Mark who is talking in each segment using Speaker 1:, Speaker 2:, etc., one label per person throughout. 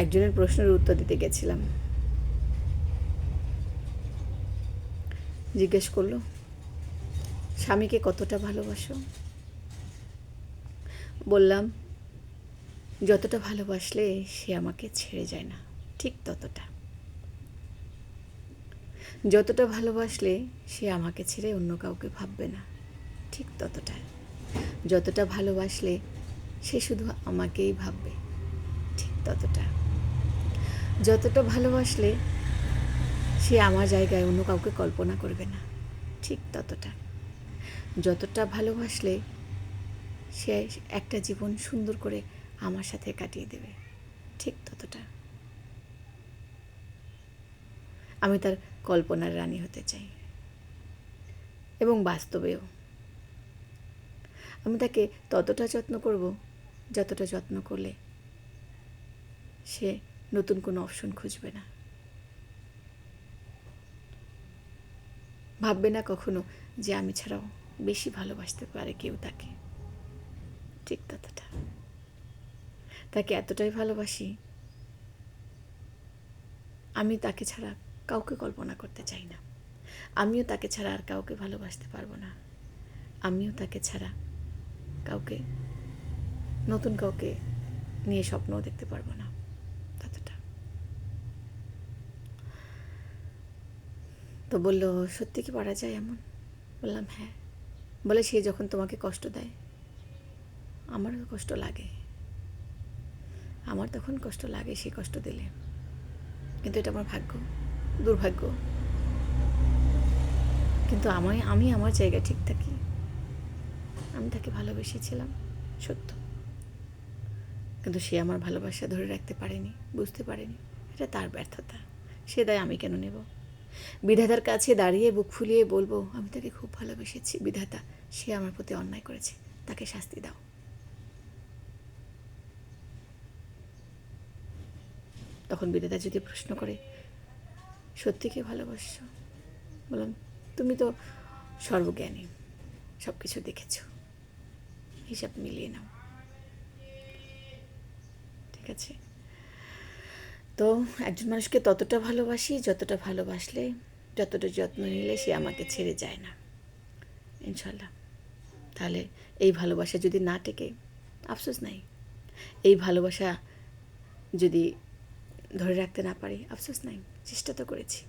Speaker 1: একজনের প্রশ্নের উত্তর দিতে গেছিলাম। জিজ্ঞেস করল, স্বামীকে কতটা ভালোবাসো? বললাম, যতটা ভালোবাসলে সে আমাকে ছেড়ে যায় না, ঠিক ততটা। যতটা ভালোবাসলে সে আমাকে ছেড়ে অন্য কাউকে ভাববে না, ঠিক ততটা। যতটা ভালোবাসলে সে শুধু আমাকেই ভাববে, ঠিক ততটা। যতটা ভালোবাসলে সে আমার জায়গায় অন্য কাউকে কল্পনা করবে না। ঠিক ততটা। যতটা ভালোবাসলে সে একটা জীবন সুন্দর করে আমার সাথে কাটিয়ে দেবে। ঠিক ততটা। আমি তার কল্পনার রানী হতে চাই। এবং বাস্তবেও। আমি তাকে ততটা যত্ন করব, যতটা যত্ন করলে সে নতুন কোনো অপশন খুঁজবে না। ভাববে না কখনো যে আমি ছাড়াও বেশি ভালোবাসতে পারে কেউ তাকে। ঠিক ততটা। তাকে এতটাই ভালোবাসি, আমি তাকে ছাড়া কাউকে কল্পনা করতে চাই না। আমিও তাকে ছাড়া আর কাউকে ভালোবাসতে পারব না। আমিও তাকে ছাড়া কাউকে, নতুন কাউকে নিয়ে স্বপ্নও দেখতে পারব না। ততটা তো বলল, সত্যি কি পারা যায় এমন? বললাম হ্যাঁ। বলে সে যখন তোমাকে কষ্ট দেয়, আমারও কষ্ট লাগে। আমার তখন কষ্ট লাগে সে কষ্ট দিলে। কিন্তু এটা আমার ভাগ্য, দুর্ভাগ্য। কিন্তু আমায়, আমি আমার জায়গায় ঠিক থাকি। আমি তাকে ভালোবেসেছিলাম, সত্য। কিন্তু সে আমার ভালোবাসা ধরে রাখতে পারেনি, বুঝতে পারেনি। এটা তার ব্যর্থতা। সে দায় আমি কেন নেব? বিধাতার কাছে দাঁড়িয়ে বুক ফুলিয়ে বলব, আমি তাকে খুব ভালোবেসেছি, বিধাতা। সে আমার প্রতি অন্যায় করেছে। তাকে শাস্তি দাও। তখন বিধাতা যদি প্রশ্ন করে, সত্যি কি ভালোবাসছো? বললাম, তুমি তো সর্বজ্ঞানী। সব কিছু দেখেছ। হিসাব মিলিয়ে নাও। ঠিক আছে তো একজন মানুষকে ততটা ভালোবাসি, যতটা ভালোবাসলে, যতটা যত্ন নিলে সে আমাকে ছেড়ে যায় না। ইনশাল্লাহ তাহলে এই ভালোবাসা যদি না টেকে, আফসোস নাই। এই ভালোবাসা যদি ধরে রাখতে না পারি, আফসোস নাই। চেষ্টা তো করেছি।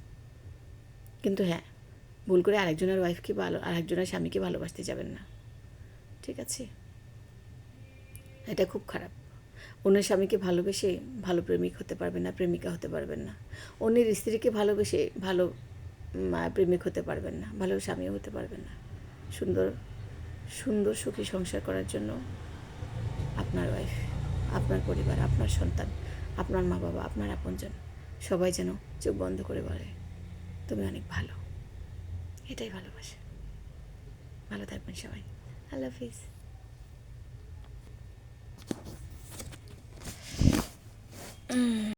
Speaker 1: কিন্তু হ্যাঁ ভুল করে আরেকজনের ওয়াইফকে ভালো, আরেকজনের স্বামীকে ভালোবাসতে যাবেন না। ঠিক আছে? এটা খুব খারাপ। অন্যের স্বামীকে ভালোবেসে ভালো প্রেমিক হতে পারবেন না, প্রেমিকা হতে পারবেন না। অন্যের স্ত্রীকে ভালোবেসে ভালো প্রেমিক হতে পারবেন না, ভালো স্বামীও হতে পারবেন না। সুন্দর সুন্দর সুখী সংসার করার জন্য আপনার ওয়াইফ আপনার পরিবার, আপনার সন্তান, আপনার মা বাবা, আপনার আপনজন, সবাই যেন চোখ বন্ধ করে বলে, তুমি অনেক ভালো। এটাই ভালোবাসা। ভালো থাকবেন সবাই। আল্লাহ হাফিজ। 嗯。